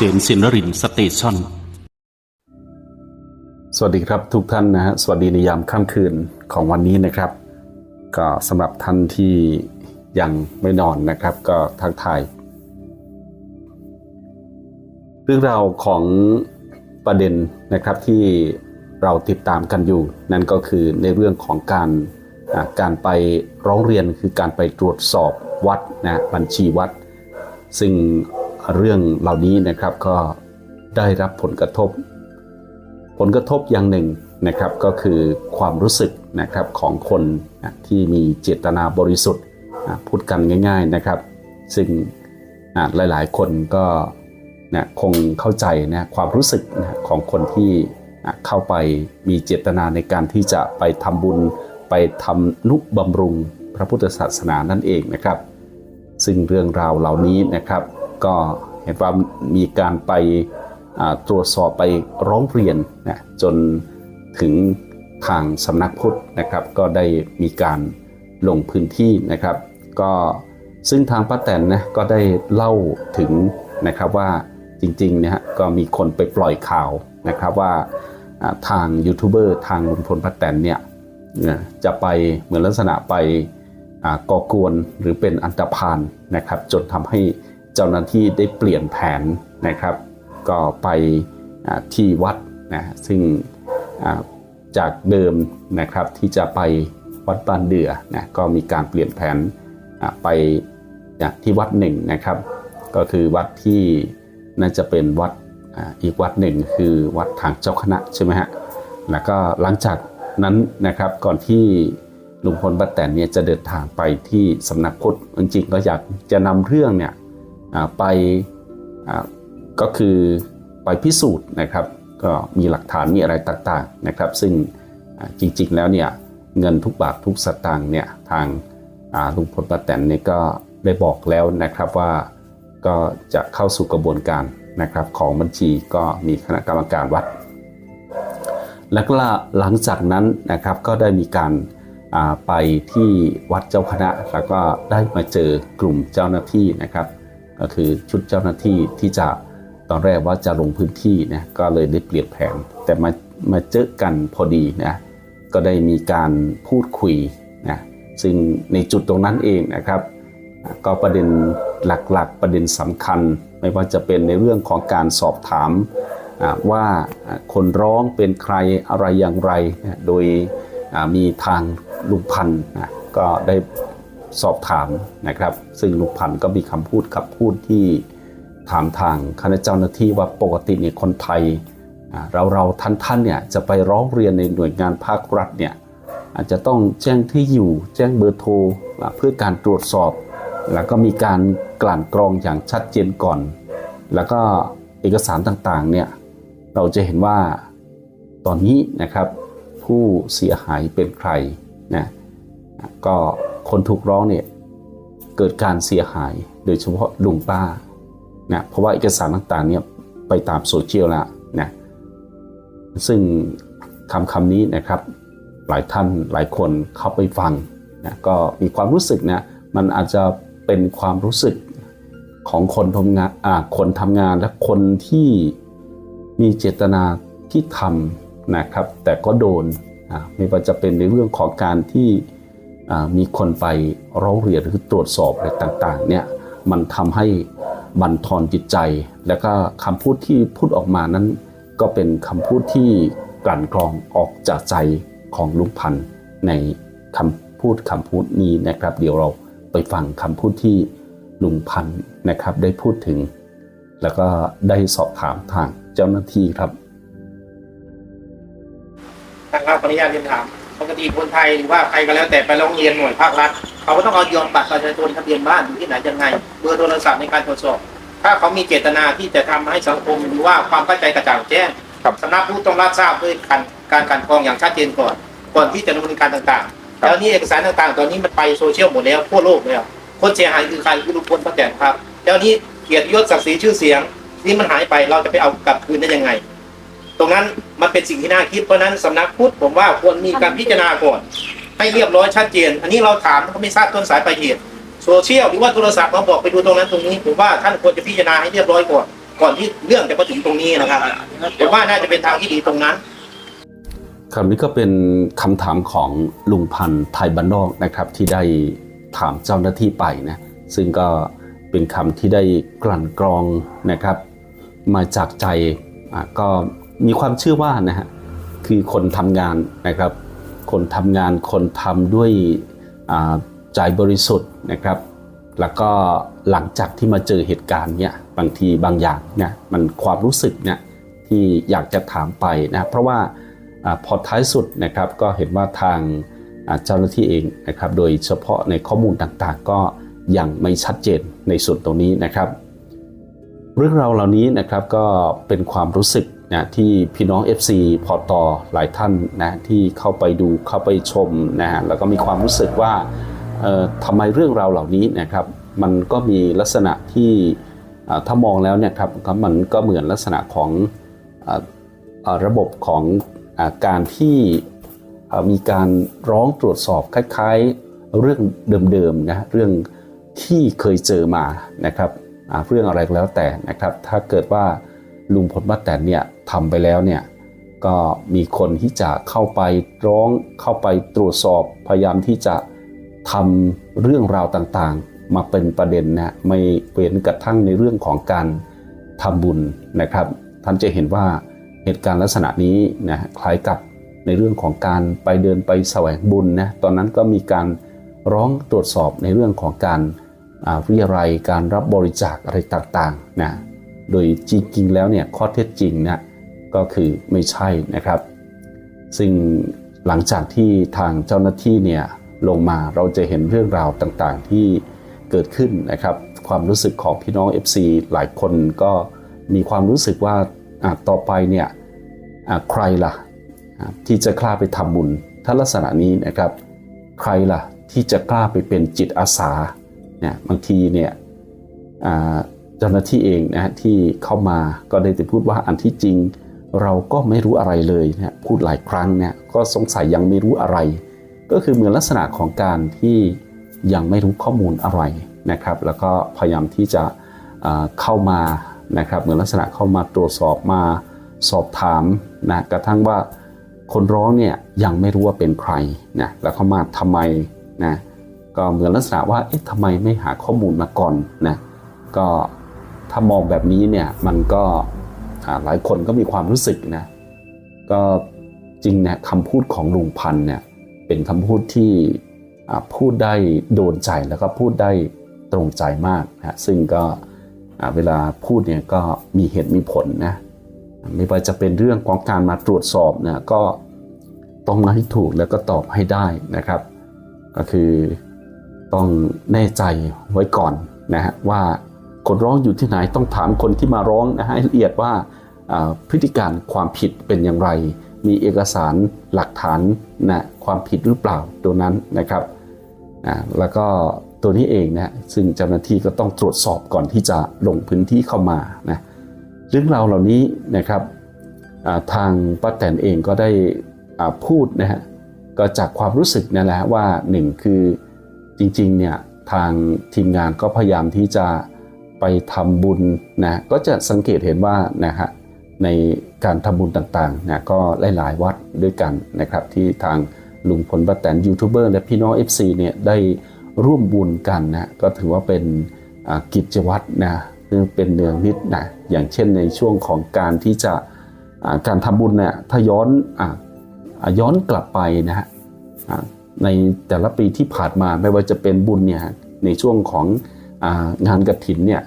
ษมสินรินสเตชันสวัสดีครับทุกท่านนะฮะสวัสดีในยามค่ำคืนของวันนี้นะครับ ก็สำหรับท่านที่ยังไม่นอนนะครับ ก็ทักทายเรื่องราวของประเด็นนะครับที่เราติดตามกันอยู่ นั่นก็คือในเรื่องของการการไปร้องเรียนคือการไปตรวจสอบวัดนะบัญชีวัด ซึ่ง เรื่องเหล่านี้นะครับก็ได้รับผลกระทบ ผลกระทบอย่างหนึ่งนะครับก็คือความรู้สึกนะครับของคนนะที่มีเจตนาบริสุทธิ์อะพูดกันง่าย ๆนะครับ ซึ่งอะหลายๆ คนก็นะคงเข้าใจนะความรู้สึกนะของคนที่อะเข้าไปมีเจตนาในการที่จะไปทำบุญ ไปทำนุบำรุงพระพุทธศาสนานั่นเองนะครับ ซึ่งเรื่องราวเหล่านี้นะครับ ก็เห็นว่ามีการไปตรวจสอบไปร้องเรียนนะจนถึงทางสำนักพุทธนะครับ ก็ได้มีการลงพื้นที่นะครับ ก็ซึ่งทางป้าแตนนะก็ได้เล่าถึงนะครับว่าจริงๆเนี่ยฮะก็มีคนไปปล่อยข่าวนะครับว่าทางยูทูบเบอร์ทางลุงพลป้าแตนเนี่ยจะไปเหมือนลักษณะไปก่อกวนหรือเป็นอันตรพานนะครับ จนทำให้ จ้าหน้าที่ได้เปลี่ยนแผนนะครับ ก็ไปที่วัดนะซึ่งจากเดิมนะครับที่จะไปวัดบ้านเดือนะก็มีการเปลี่ยนแผนไปที่วัดหนึ่งนะครับ ก็คือวัดที่น่าจะเป็นวัดอีกวัดหนึ่งคือวัดทางเจ้าคณะใช่ไหมฮะแล้วก็หลังจากนั้นนะครับก่อนที่ลุงพลป้าแตนเนี่ยจะเดินทางไปที่สำนักพุทธจริงๆก็อยากจะนำเรื่องเนี่ย ไปก็คือไปพิสูจน์นะครับ ก็มีหลักฐานมีอะไรต่างๆนะครับ ซึ่งจริงๆแล้วเนี่ยเงินทุกบาททุกสตางค์เนี่ยทางลุงพลป้าแตนเนี่ยก็ได้บอกแล้วนะครับว่าก็จะเข้าสู่กระบวนการนะครับของบัญชีก็มีคณะกรรมการวัด แล้วก็หลังจากนั้นนะครับก็ได้มีการไปที่วัดเจ้าคณะ แล้วก็ได้มาเจอกลุ่มเจ้าหน้าที่นะครับ ก็คือชุดเจ้าหน้าที่ที่จะตอนแรกว่าจะลงพื้นที่นะก็เลยได้เปลี่ยนแผน แต่มามาเจอกันพอดีนะก็ได้มีการพูดคุยนะซึ่งในจุดตรงนั้นเองนะครับ ก็ประเด็นหลักๆ ประเด็นสำคัญ ไม่ว่าจะเป็นในเรื่องของการสอบถามว่าคนร้องเป็นใครอะไรอย่างไร โดยมีทางลุงพันธ์ก็ได้ สอบถามนะครับ ซึ่งลุงพันธ์ก็มีคำพูดกับพูดที่ถามทางคณะเจ้าหน้าที่ว่าปกติเนี่ยคนไทยเราเราท่านท่านเนี่ยจะไปร้องเรียนในหน่วยงานภาครัฐเนี่ยอาจจะต้องแจ้งที่อยู่แจ้งเบอร์โทรเพื่อการตรวจสอบ แล้วก็มีการกลั่นกรองอย่างชัดเจนก่อน แล้วก็เอกสารต่างๆเนี่ยเราจะเห็นว่าตอนนี้นะครับผู้เสียหายเป็นใครนะก็ คนถูกร้องเนี่ยเกิดการเสียหาย โดยเฉพาะลุงป้านะเพราะว่าเอกสารต่างๆเนี่ยไปตามโซเชียลแล้วนะซึ่งคำคำนี้นะครับหลายท่านหลายคนเข้าไปฟังนะก็มีความรู้สึกนะมันอาจจะเป็นความรู้สึกของคนทำงานอ่าคนทำงานและคนที่มีเจตนาที่ทำนะครับ แต่ก็โดน ไม่ว่าจะเป็นในเรื่องของการที่ มีคนไปร้องเรียนหรือตรวจสอบอะไรต่างๆเนี่ยมันทำให้บั่นทอนจิตใจ แล้วก็คำพูดที่พูดออกมานั้น ก็เป็นคำพูดที่กลั่นกรองออกจากใจของลุงพันธ์ในคำพูดคำพูดนี้นะครับ เดี๋ยวเราไปฟังคำพูดที่ลุงพันธ์นะครับได้พูดถึง แล้วก็ได้สอบถามทางเจ้าหน้าที่ครับนครับขออนุญาตเรียนถาม ปกติคนไทยหรือว่าใครก็แล้วแต่ไปร้องเรียนหน่วยภาครัฐเขาก็ต้องเอายอมบัตรประชาชนทะเบียนบ้านอยู่ที่ไหนยังไงเบอร์โทรศัพท์ในการตรวจสอบ ถ้าเขามีเจตนาที่จะทำให้สังคมหรือว่าความเข้าใจกระจ่างแจ้งครับสำนักพุทธต้องรับทราบด้วยการการกลันกรองอย่างชัดเจนก่อนก่อนที่จะดำเนินการต่างๆ แล้วนี่เอกสารต่างๆ ตอนนี้มันไปโซเชียลหมดแล้วทั่วโลกแล้วคนเสียหายคือใครคือลุงพลป้าแตนครับ แล้วนี่เกียรติยศศักดิ์ศรีชื่อเสียง นี่มันหายไปเราจะไปเอากลับคืนได้ยังไง ตรงนั้นมันเป็นสิ่งที่น่าคิดเพราะฉะนั้นสำนักพุทธผมว่าควรมีการพิจารณาก่อนให้เรียบร้อยชัดเจน อันนี้เราถามเขาไม่ทราบต้นสายปลายเหตุโซเชียลหรือว่าโทรศัพท์มาบอกไปดูตรงนั้นตรงนี้ผมว่าท่านควรจะพิจารณาให้เรียบร้อยก่อนก่อนที่เรื่องจะมาถึงตรงนี้นะครับผมว่าน่าจะเป็นทางที่ดีตรงนั้นคำนี้ก็เป็นคำถามของลุงพันธ์ไทยบ้านนอกนะครับ ที่ได้ถามเจ้าหน้าที่ไปนะซึ่งก็เป็นคำที่ได้กลั่นกรองนะครับ มาจากใจอะก็ มีความเชื่อว่านะฮะคือคนทำงานนะครับ คนทำงานคนทำด้วยใจบริสุทธิ์นะครับ แล้วก็หลังจากที่มาเจอเหตุการณ์เนี่ยบางทีบางอย่างเนี่ยมันความรู้สึกเนี่ยที่อยากจะถามไปนะเพราะว่าอพอท้ายสุดนะครับก็เห็นว่าทางเจ้าหน้าที่เองนะครับ โดยเฉพาะในข้อมูลต่างๆ ก็ยังไม่ชัดเจนในส่วนตรงนี้นะครับ เรื่องราวเหล่านี้นะครับก็เป็นความรู้สึก นะที่พี่น้อง FC พอตอหลายท่านนะที่เข้าไปดูเข้าไปชมนะฮะแล้วก็มีความรู้สึกว่าทำไมเรื่องราวเหล่านี้นะครับ มันก็มีลักษณะที่ถ้ามองแล้วเนี่ยครับมันก็เหมือนลักษณะของอระบบของอการที่มีการร้องตรวจสอบคล้ายๆเรื่องเดิมๆนะเรื่องที่เคยเจอมานะครับเรื่องอะไรก็แล้วแต่นะครับ ถ้าเกิดว่าลุงพลป้าแตนเนี่ย ทำไปแล้วเนี่ยก็มีคนที่จะเข้าไปร้องเข้าไปตรวจสอบพยายามที่จะทำเรื่องราวต่างๆ มาเป็นประเด็นนะไม่เว้นกระทั่งในเรื่องของการทำบุญนะครับ ท่านจะเห็นว่าเหตุการณ์ลักษณะนี้นะคล้ายกับในเรื่องของการไปเดินไปแสวงบุญนะตอนนั้นก็มีการร้องตรวจสอบในเรื่องของการเรียรัยการรับบริจาคอะไรต่างๆนะโดยจริงๆแล้วเนี่ยข้อเท็จจริงนะ ก็คือไม่ใช่นะครับ ซึ่งหลังจากที่ทางเจ้าหน้าที่เนี่ยลงมาเราจะเห็นเรื่องราวต่างๆที่เกิดขึ้นนะครับ ความรู้สึกของพี่น้อง FC หลายคนก็มีความรู้สึกว่าอะต่อไปเนี่ยอะใครล่ะอะที่จะกล้าไปทำบุญถ้าลักษณะนี้นะครับ ใครล่ะที่จะกล้าไปเป็นจิตอาสาเนี่ยบางทีเนี่ยเจ้าหน้าที่เองนะฮะที่เข้ามาก็ได้แต่พูดว่าอันที่จริง เราก็ไม่รู้อะไรเลยนะพูดหลายครั้งเนี่ยก็สงสัยยังไม่รู้อะไร ก็คือเหมือนลักษณะของการที่ยังไม่รู้ข้อมูลอะไรนะครับ แล้วก็พยายามที่จะเข้ามานะครับเหมือนลักษณะเข้ามาตรวจสอบมาสอบถามนะกระทั่งว่าคนร้องเนี่ยยังไม่รู้ว่าเป็นใครนะแล้วเขามาทำไมนะก็เหมือนลักษณะว่าเอ๊ะทำไมไม่หาข้อมูลมาก่อนนะก็ถ้ามองแบบนี้เนี่ยมันก็ หลายคนก็มีความรู้สึกนะ ก็จริงเนี่ยคำพูดของลุงพันเนี่ยเป็นคำพูดที่พูดได้โดนใจแล้วก็พูดได้ตรงใจมากนะซึ่งก็เวลาพูดเนี่ยก็มีเหตุมีผลนะไม่ว่าจะเป็นเรื่องของการมาตรวจสอบเนี่ยก็ต้องมาให้ถูกแล้วก็ตอบให้ได้นะครับ ก็คือต้องแน่ใจไว้ก่อนนะฮะว่า คนร้องอยู่ที่ไหนต้องถามคนที่มาร้องนะฮะให้ละเอียดว่าพฤติการความผิดเป็นอย่างไร มีเอกสารหลักฐานนะความผิดหรือเปล่าตัวนั้นนะครับอ่าแล้วก็ตัวนี้เองนะซึ่งเจ้าหน้าที่ก็ต้องตรวจสอบก่อนที่จะลงพื้นที่เข้ามานะเรื่องราวเหล่านี้นะครับทางป้าแตนเองก็ได้อ่าพูดนะฮะก็จากความรู้สึกนั่นแหละว่าหนึ่งคือจริงๆเนี่ยทางทีมงานก็พยายามที่จะ ไปทำบุญนะก็จะสังเกตเห็นว่านะฮะในการทำบุญต่างๆนะก็หลายๆวัดด้วยกันนะครับ ที่ทางลุงพลป้าแตนยูทูบเบอร์และพี่น้อง FC เนี่ยได้ร่วมบุญกันนะก็ถือว่าเป็นกิจวัตรนะซึ่งเป็นเนืองนิดนะอย่างเช่นในช่วงของการที่จะการทำบุญเนี่ยถ้าย้อนอย้อนกลับไปนะฮะในแต่ละปีที่ผ่านมาไม่ว่าจะเป็นบุญเนี่ยในช่วงของ งานกระถินเนี่ย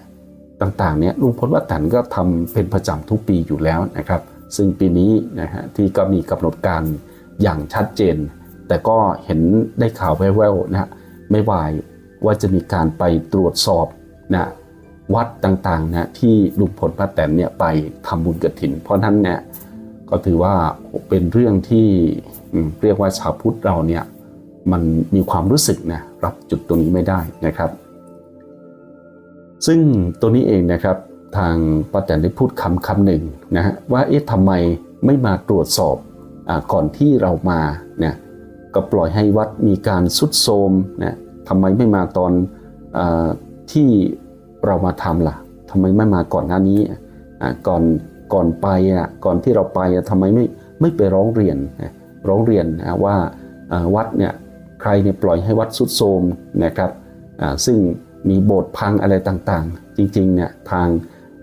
ต่างๆเนี่ยลุงพลว่าแตนก็ทำเป็นประจำทุกปีอยู่แล้วนะครับ ซึ่งปีนี้นะฮะที่ก็มีกำหนดการอย่างชัดเจน แต่ก็เห็นได้ข่าวแว่วๆนะฮะไม่วายว่าจะมีการไปตรวจสอบนะวัดต่างๆนะที่ลุงพลป้าแตนเนี่ยไปทำบุญกระถิน เพราะนั้นเนี่ยก็ถือว่าเป็นเรื่องที่เรียกว่าชาวพุทธเราเนี่ยมันมีความรู้สึกนะรับจุดตรงนี้ไม่ได้นะครับ ซึ่งตัวนี้เองนะครับทางป้าแตนได้พูดคำคำหนึ่งนะฮะว่าเอ๊ะทำไมไม่มาตรวจสอบอก่อนที่เรามาเนี่ยก็ปล่อยให้วัดมีการสุดโทมนะทำไมไม่มาตอนอที่เรามาทำล่ะทำไมไม่มาก่อนหน้านี้ก่อนก่อนไปอะก่อนที่เราไปอะทำไมไม่ไม่ไปร้องเรียนร้องเรียนนะว่าวัดเนี่ยใครเนี่ยปล่อยให้วัดสุดโทมนะครับซึ่ง มีโบสถ์พังอะไรต่างๆ จริงๆเนี่ยทาง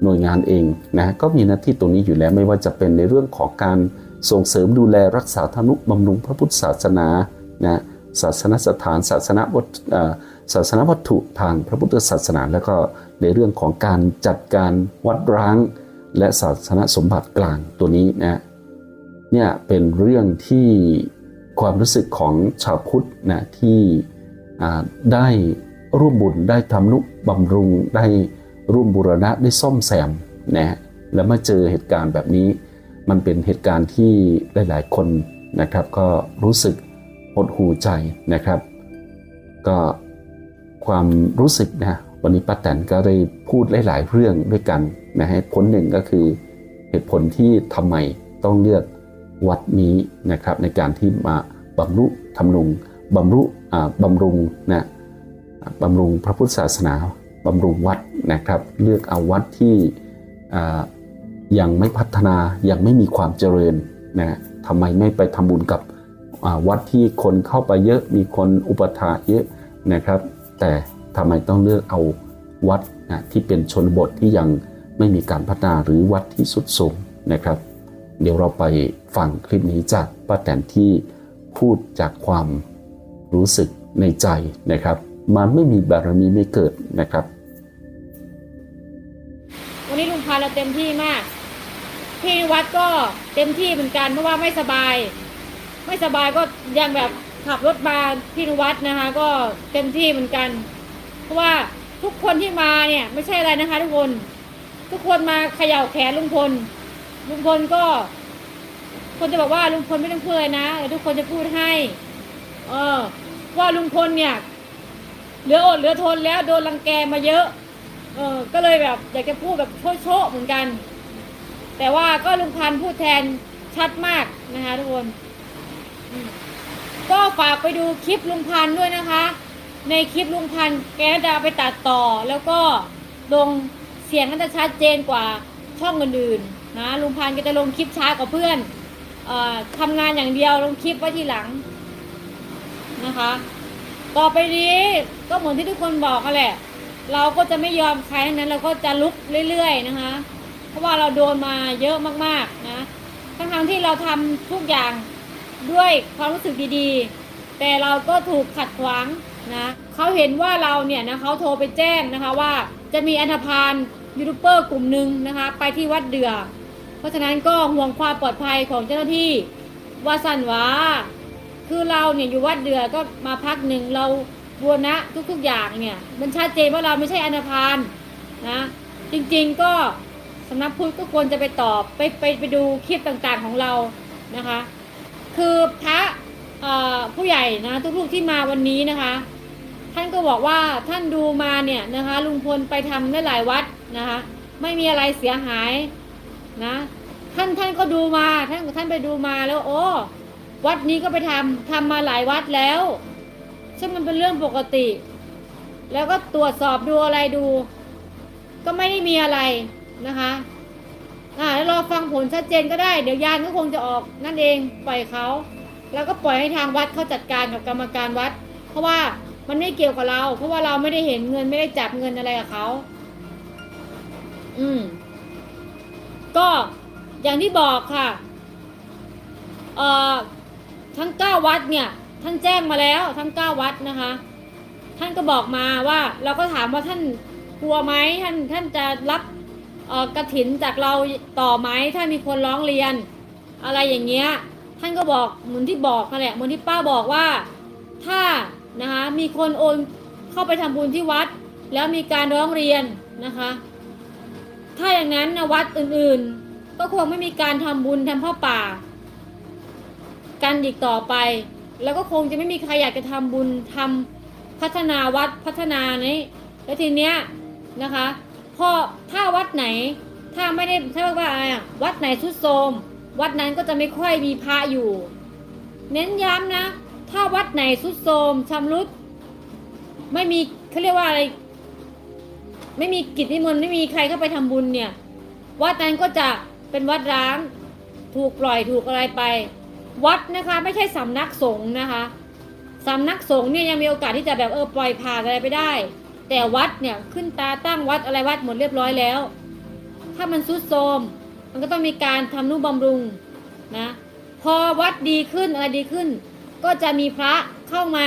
หน่วยงานเองนะก็มีหน้าที่ตรงนี้อยู่แล้วไม่ว่าจะเป็นในเรื่องของการส่งเสริมดูแลรักษาธนุบำรุงพระพุทธศาสนานะศาสนสถานศาสนวัตศาสนวัตถุทางพระพุทธศาสนา แล้วก็ในเรื่องของการจัดการวัดร้าง และศาสนสมบัติกลางตัวนี้นะเนี่ยเป็นเรื่องที่ความรู้สึกของชาวพุทธนะที่ได้ ร่วมบุญได้ทำนุบำรุงได้ร่วมบูรณะได้ซ่อมแซมนะแล้วมาเจอเหตุการณ์แบบนี้ มันเป็นเหตุการณ์ที่หลาย ๆ คนนะครับ ก็รู้สึกหดหูใจนะครับ ก็ความรู้สึกนะวันนี้ป้าแตนก็ได้พูดหลาย ๆ เรื่องด้วยกันนะฮะผลหนึ่งก็คือเหตุผลที่ทำไมต้องเลือกวัดนี้นะครับ ในการที่มาบำรุทำนุงบำรุบำรุงนะ บำรุงพระพุทธศาสนาบำรุงวัดนะครับ เลือกเอาวัดที่ยังไม่พัฒนายังไม่มีความเจริญนะทำไมไม่ไปทำบุญกับวัดที่คนเข้าไปเยอะมีคนอุปถาเยอะนะครับ แต่ทำไมต้องเลือกเอาวัดนะที่เป็นชนบทที่ยังไม่มีการพัฒนาหรือวัดที่สุดโทรมนะครับ เดี๋ยวเราไปฟังคลิปนี้จากป้าแตนที่พูดจากความรู้สึกในใจนะครับ มันไม่มีบารมีไม่เกิดนะครับ วันนี้ลุงพาเราเต็มที่มาก ที่วัดก็เต็มที่เหมือนกันเพราะว่าไม่สบาย ไม่สบายก็ยังแบบขับรถมาที่วัดนะคะ ก็เต็มที่เหมือนกัน เพราะว่าทุกคนที่มาเนี่ยไม่ใช่อะไรนะคะ ทุกคน ทุกคนมาเขย่าแขนลุงพลลุงพลก็ คนจะบอกว่าลุงพลไม่ต้องพูดเลยนะแต่ทุกคนจะพูดให้ เออว่าลุงพลเนี่ย เหลืออดเหลือทนแล้วโดนรังแกมาเยอะ เออก็เลยแบบอยากจะพูดแบบโชะๆเหมือนกัน แต่ว่าก็ลุงพันธ์พูดแทนชัดมากนะคะทุกคนก็ฝากไปดูคลิปลุงพันธ์ด้วยนะคะ ในคลิปลุงพันธ์แกจะไปตัดต่อ แล้วก็ลงเสียงน่าจะชัดเจนกว่าช่องอื่นๆนะลุงพันธ์ก็จะลงคลิปช้ากว่าเพื่อนอทำงานอย่างเดียวลงคลิปไว้ทีหลังนะคะ ต่อไปนี้ก็เหมือนที่ทุกคนบอกกันแหละ เราก็จะไม่ยอมใครนั้นเราก็จะลุกเรื่อยๆนะคะ เพราะว่าเราโดนมาเยอะมากๆนะทั้งๆที่เราทำทุกอย่างด้วยความรู้สึกดีๆ แต่เราก็ถูกขัดขวางนะเขาเห็นว่าเราเนี่ยนะเขาโทรไปแจ้งนะคะว่าจะมีอันธพาลยูทูบเบอร์กลุ่มหนึ่งนะคะไปที่วัดเดือ เพราะฉะนั้นก็ห่วงความปลอดภัยของเจ้าหน้าที่ว่าสันวา คือเราเนี่ยอยู่วัดเดือก็มาพักหนึ่งเราบูรณะทุกๆอย่างเนี่ย มันชัดเจนว่าเราไม่ใช่อนธพาลนะ จริงๆก็สำนักพุทธก็ควรจะไปตอบไปไปไปดูคลิปต่างๆของเรานะคะ คือพระผู้ใหญ่นะทุกลูกที่มาวันนี้นะคะ ท่านก็บอกว่าท่านดูมาเนี่ยนะคะลุงพลไปทำได้หลายวัดนะคะ ไม่มีอะไรเสียหายนะ ท่านท่านก็ดูมาท่านท่านไปดูมาแล้วโอ้ วัดนี้ก็ไปทำทำมาหลายวัดแล้ว ซึ่งมันเป็นเรื่องปกติ แล้วก็ตรวจสอบดูอะไรดู ก็ไม่ได้มีอะไรนะคะอ่าแล้วรอฟังผลชัดเจนก็ได้ เดี๋ยวยานก็คงจะออกนั่นเองปล่อยเขา แล้วก็ปล่อยให้ทางวัดเขาจัดการกับกรรมการวัด เพราะว่ามันไม่เกี่ยวกับเรา เพราะว่าเราไม่ได้เห็นเงินไม่ได้จับเงินอะไรกับเขาอืม ก็อย่างที่บอกค่ะ เอ่อ ทั้งเก้าวัดเนี่ยท่านแจ้งมาแล้วทั้งเก้าวัดนะคะ ท่านก็บอกมาว่าเราก็ถามว่าท่านกลัวไหมท่านท่านจะรับกระถินจากเราต่อไหมถ้ามีคนร้องเรียน อะไรอย่างเงี้ยท่านก็บอกเหมือนที่บอกนั่นแหละเหมือนที่ป้าบอกว่าถ้านะคะมีคนโอนเข้าไปทำบุญที่วัด แล้วมีการร้องเรียนนะคะ ถ้าอย่างนั้นนะวัดอื่นๆ ก็คงไม่มีการทำบุญทำผ้าป่า กันอีกต่อไป แล้วก็คงจะไม่มีใครอยากจะทำบุญทำพัฒนาวัดพัฒนานี้แล้วทีเนี้ยนะคะพอถ้าวัดไหนถ้าไม่ได้ถ้าว่าอะไรวัดไหนทุดโทรมวัดนั้นก็จะไม่ค่อยมีพระอยู่ เน้นย้ำนะ ถ้าวัดไหนทุดโทรมชำรุด ไม่มีเขาเรียกว่าอะไร ไม่มีกิจนิมนต์ไม่มีใครเข้าไปทำบุญเนี่ย วัดนั้นก็จะเป็นวัดร้าง ถูกปล่อยถูกอะไรไป วัดนะคะ ไม่ใช่สำนักสงฆ์นะคะสำนักสงฆ์เนี่ยยังมีโอกาสที่จะแบบเออปล่อยผ่านอะไรไปได้ แต่วัดเนี่ยขึ้นตาตั้งวัดอะไรวัดหมดเรียบร้อยแล้ว ถ้ามันซุดโทรมมันก็ต้องมีการทำนุบำรุงนะพอวัดดีขึ้นอะไรดีขึ้น ก็จะมีพระเข้ามา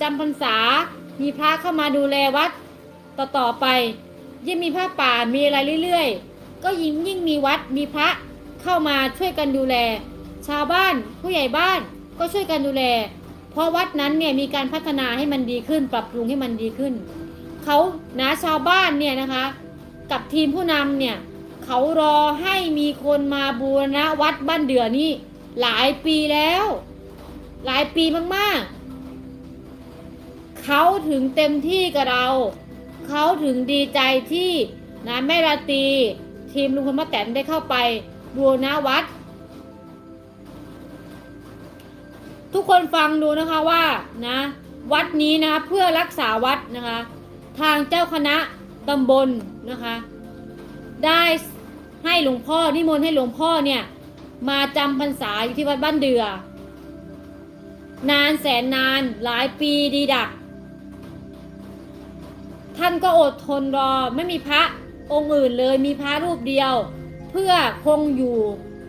จำพรรษา มีพระเข้ามาดูแลวัดต่อต่อๆไป ยิ่งมีพระป่ามีอะไรเรื่อย ๆ ก็ยิ่งยิ่งมีวัดมีพระเข้ามาช่วยกันดูแล ชาวบ้านผู้ใหญ่บ้านก็ช่วยกันดูแล เพราะวัดนั้นเนี่ยมีการพัฒนาให้มันดีขึ้น ปรับปรุงให้มันดีขึ้นเขานะชาวบ้านเนี่ยนะคะ กับทีมผู้นำเนี่ยเขารอให้มีคนมาบูรณะวัดบ้านเดือนี่หลายปีแล้ว หลายปีมากๆเขาถึงเต็มที่กับเราเขาถึงดีใจที่นะแม่ราตีทีมลุงพลป้าแตนได้เข้าไปบูรณะวัด ทุกคนฟังดูนะคะว่านะวัดนี้นะคะเพื่อรักษาวัดนะคะ ทางเจ้าคณะตำบลนะคะ ได้ให้หลวงพ่อนิมนต์ให้หลวงพ่อเนี่ยมาจำพรรษาอยู่ที่วัดบ้านเดือ นานแสนนานหลายปีดีดัก ท่านก็อดทนรอไม่มีพระองค์อื่นเลยมีพระรูปเดียว เพื่อคงอยู่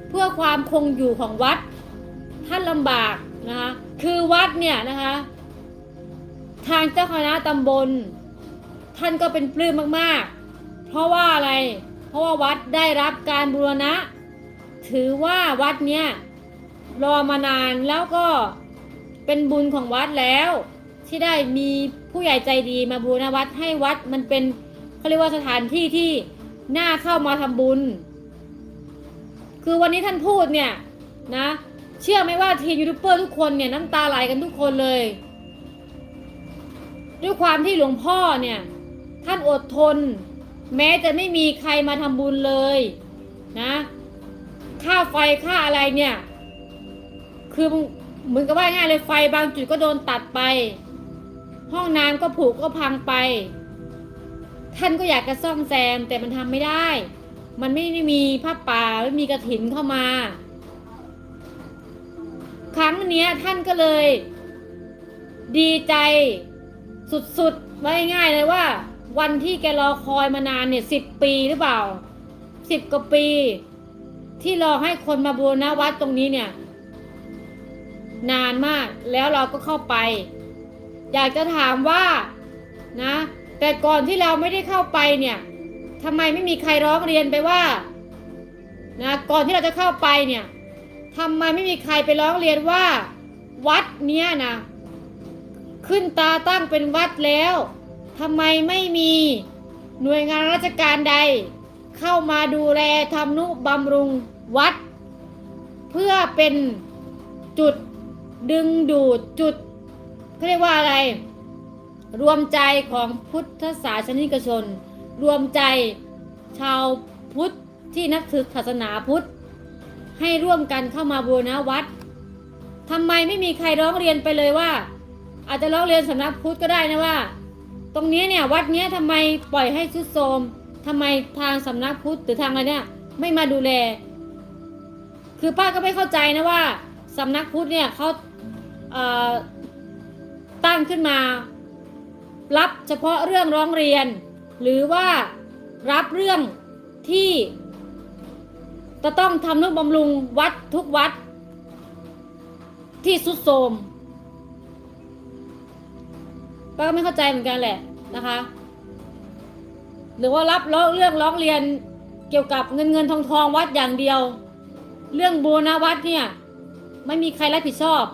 เพื่อความคงอยู่ของวัด ท่านลำบาก นะคะคือวัดเนี่ยนะคะทางเจ้าคณะตำบล ท่านก็เป็นปลื้มมากๆ เพราะว่าอะไร เพราะว่าวัดได้รับการบูรณะ ถือว่าวัดเนี้ยรอมานานแล้วก็เป็นบุญของวัดแล้ว ที่ได้มีผู้ใหญ่ใจดีมาบูรณะวัดให้วัดมันเป็นเขาเรียกว่าสถานที่ที่น่าเข้ามาทำบุญ คือวันนี้ท่านพูดเนี่ยนะ เชื่อไหมว่าทีมยูทูบเบอร์ทุกคนเนี่ยน้ำตาไหลกันทุกคนเลย ด้วยความที่หลวงพ่อเนี่ย ท่านอดทน แม้จะไม่มีใครมาทำบุญเลยนะ ค่าไฟค่าอะไรเนี่ย คือเหมือนกับว่าง่ายเลยไฟบางจุดก็โดนตัดไป ห้องน้ำก็ผุก็พังไป ท่านก็อยากจะซ่อมแซมแต่มันทำไม่ได้ มันไม่ได้มีผ้าป่าไม่มีกระถินเข้ามา ครั้งนี้ท่านก็เลย ดีใจสุดๆไว้ง่ายเลยว่า วันที่แกรอคอยมานานเนี่ยสิบปีหรือเปล่าสิบกว่าปี ที่รอให้คนมาบูรณะวัดตรงนี้เนี่ย นานมากแล้วเราก็เข้าไป อยากจะถามว่านะ แต่ก่อนที่เราไม่ได้เข้าไปเนี่ยทำไมไม่มีใครร้องเรียนไปว่านะก่อนที่เราจะเข้าไปเนี่ย ทำไมไม่มีใครไปร้องเรียนว่า วัดเนี้ยนะขึ้นตาตั้งเป็นวัดแล้วทำไมไม่มีหน่วยงานราชการใด เข้ามาดูแลทำนุบำรุงวัด เพื่อเป็นจุดดึงดูดจุดเขาเรียกว่าอะไร รวมใจของพุทธศาสนิกชน รวมใจชาวพุทธที่นับถือศาสนาพุทธ ให้ร่วมกันเข้ามาบูรณะวัดทำไมไม่มีใครร้องเรียนไปเลยว่า อาจจะร้องเรียนสำนักพุทธก็ได้นะว่า ตรงนี้เนี่ยวัดเนี้ยทำไมปล่อยให้ทรุดโทมทำไมทางสำนักพุทธหรือทางอะไรเนี่ยไม่มาดูแล คือป้าก็ไม่เข้าใจนะว่าสำนักพุทธเนี่ยเขาเตั้งขึ้นมา รับเฉพาะเรื่องร้องเรียน หรือว่ารับเรื่องที่ จะต้องทำนุบำรุงวัดทุกวัด ที่สุดโทมป้าก็ไม่เข้าใจเหมือนกันแหละนะคะ หรือว่ารับเรื่องร้องเรียนเกี่ยวกับเงินเงินทองทองวัดอย่างเดียว เรื่องบูรณวัดเนี่ยไม่มีใครรับผิดชอบ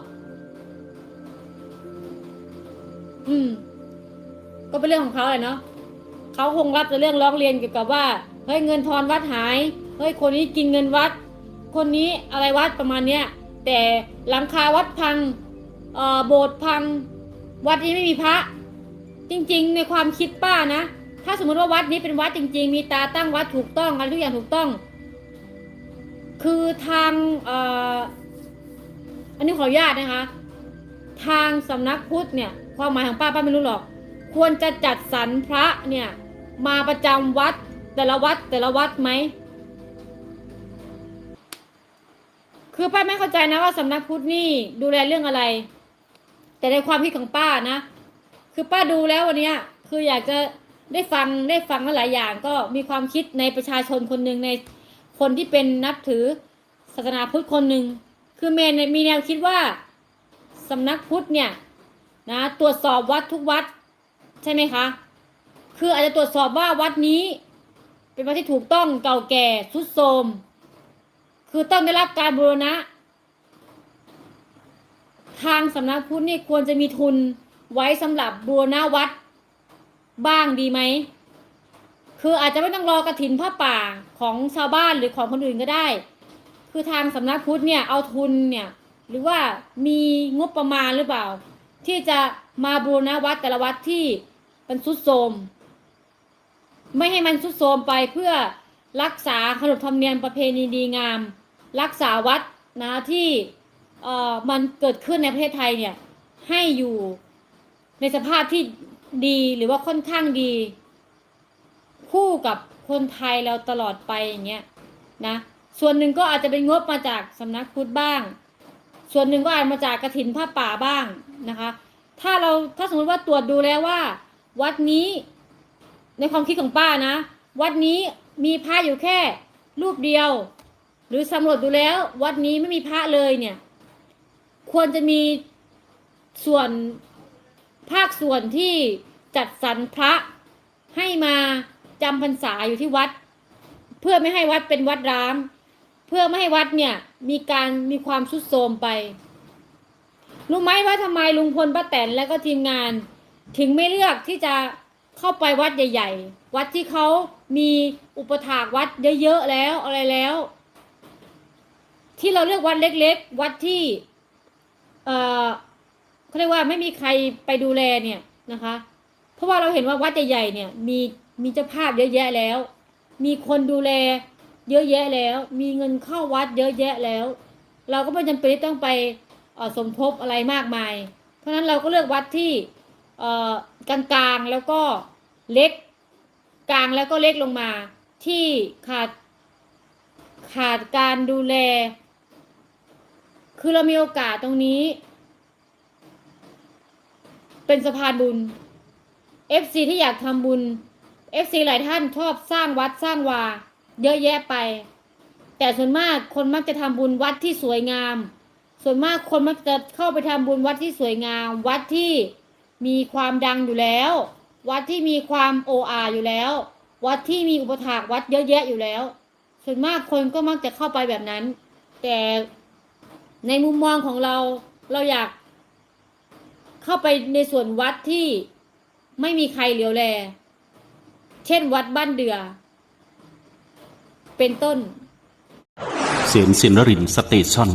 อืม ก็เป็นเรื่องของเขาเลยเนาะเขาคงรับแต่เรื่องร้องเรียนเกี่ยวกับว่าเฮ้ยเงินทอนวัดหาย เฮ้ยคนนี้กินเงินวัด คนนี้อะไรวัดประมาณเนี้ยแต่หลังคาวัดพังเอ่อโบสถ์พัง วัดนี้ไม่มีพระ จริงๆ ในความคิดป้านะ ถ้าสมมติว่าวัดนี้เป็นวัดจริง ๆ มีตาตั้งวัดถูกต้องอะไรทุกอย่างถูกต้อง คือทางเอ่ออันนี้ขออนุญาตนะคะ ทางสำนักพุทธเนี่ย ความหมายของป้าป้าไม่รู้หรอก ควรจะจัดสรรพระเนี่ย มาประจำวัดแต่ละวัดแต่ละวัดไหม คือป้าไม่เข้าใจนะว่าสำนักพุทธนี่ดูแลเรื่องอะไร แต่ในความคิดของป้านะ คือป้าดูแล้ววันนี้คืออยากจะได้ฟังได้ฟังหลายอย่าง ก็มีความคิดในประชาชนคนหนึ่งในคนที่เป็นนับถือศาสนาพุทธคนหนึ่งคือเมนมีแนวคิดว่าสำนักพุทธเนี่ยนะตรวจสอบวัดทุกวัดใช่ไหมคะ คืออาจจะตรวจสอบว่าวัดนี้ เป็นวัดที่ถูกต้องเก่าแก่ทรุดโทรม คือต้องได้รับการบูรณะ ทางสำนักพุทธนี่ควรจะมีทุนไว้สำหรับบูรณะวัดบ้างดีไหม คืออาจจะไม่ต้องรอกระถินผ้าป่าของชาวบ้านหรือของคนอื่นก็ได้ คือทางสำนักพุทธเนี่ยเอาทุนเนี่ยหรือว่ามีงบประมาณหรือเปล่า ที่จะมาบูรณะวัดแต่ละวัดที่มันทรุดโทมไม่ให้มันทรุดโทมไปเพื่อรักษาขนบธรรมเนียมประเพณีดีงาม รักษาวัดนะที่เอ่อมันเกิดขึ้นในประเทศไทยเนี่ยให้อยู่ในสภาพที่ดีหรือว่าค่อนข้างดี คู่กับคนไทยเราตลอดไปอย่างเงี้ยนะส่วนหนึ่งก็อาจจะเป็นงบมาจากสำนักพุทธบ้าง ส่วนหนึ่งก็อาจมาจากกระถินผ้าป่าบ้างนะคะ ถ้าเราถ้าสมมติว่าตรวจดูแล้วว่า วัดนี้ในความคิดของป้านะ วัดนี้มีพระอยู่แค่รูปเดียว หรือสำรวจดูแล้ว วัดนี้ไม่มีพระเลยเนี่ย ควรจะมีส่วนภาคส่วนที่จัดสรรพระให้มาจำพรรษาอยู่ที่วัด เพื่อไม่ให้วัดเป็นวัดร้าง เพื่อไม่ให้วัดเนี่ยมีการมีความสุดโทรมไปรู้ไหมว่าทำไมลุงพลป้าแตนและก็ทีมงาน ถึงไม่เลือกที่จะเข้าไปวัดใหญ่ ๆ วัดที่เขามีอุปถากวัดเยอะๆแล้วอะไรแล้ว ที่เราเลือกวัดเล็ก ๆ วัดที่ เอ่อเขาเรียกว่าไม่มีใครไปดูแลเนี่ยนะคะ เพราะว่าเราเห็นว่าวัดใหญ่ๆเนี่ย มีมีเจ้าภาพเยอะแยะแล้ว มีคนดูแล เยอะแยะแล้ว มีเงินเข้าวัดเยอะแยะแล้ว เราก็ไม่จำเป็นต้องไปสมทบอะไรมากมาย เพราะฉะนั้นเราก็เลือกวัดที่เออกลางๆแล้วก็เล็กกลางแล้วก็เล็กลงมาที่ขาดขาดการดูแล คือเรามีโอกาสตรงนี้ เป็นสะพานบุญ FC ที่อยากทำบุญ FC หลายท่านชอบสร้างวัดสร้างวา เยอะแยะไป แต่ส่วนมากคนมักจะทำบุญวัดที่สวยงาม ส่วนมากคนมักจะเข้าไปทำบุญวัดที่สวยงาม วัดที่มีความดังอยู่แล้ว วัดที่มีความโออาอยู่แล้ว วัดที่มีอุปถากวัดเยอะแยะอยู่แล้ว ส่วนมากคนก็มักจะเข้าไปแบบนั้น แต่ ในมุมมองของเราเราอยากเข้าไปในส่วนวัดที่ไม่มีใครเหลียวแล เช่นวัดบ้านเดือ เป็นต้น เสียงสินรินสเตชัน